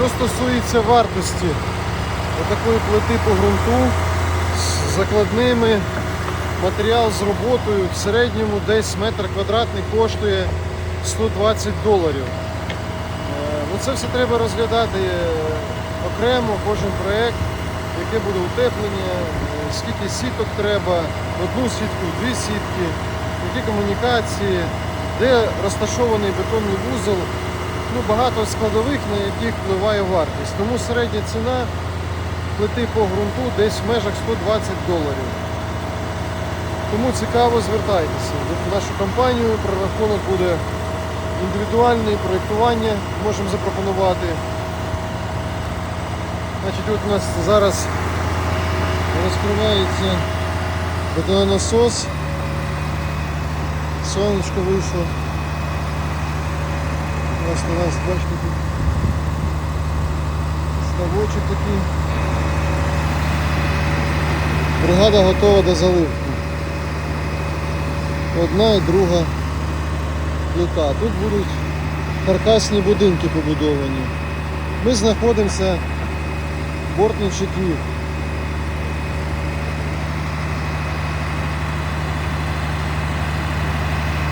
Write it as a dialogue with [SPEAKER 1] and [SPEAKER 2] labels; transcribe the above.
[SPEAKER 1] Що стосується вартості такої плити по ґрунту з закладними, матеріал з роботою в середньому десь метр квадратний коштує 120 доларів. Е, Ну, це все треба розглядати е, окремо, кожен проєкт, яке буде утеплення, е, скільки сіток треба, одну сітку, дві сітки, які комунікації, де розташований бетонний вузол. Ну, багато складових, на яких впливає вартість. Тому середня ціна плити по ґрунту десь в межах 120 доларів. Тому цікаво звертайтеся в нашу компанію, прорахунок буде індивідуальне проєктування можемо запропонувати. Значить, от у нас зараз розкривається бетононасос. Сонечко вийшло. Нас на нас, бачите, тут ставочок такий. Бригада готова до заливки. Одна і друга плита. Тут будуть каркасні будинки побудовані. Ми знаходимося в Бортничий Київ.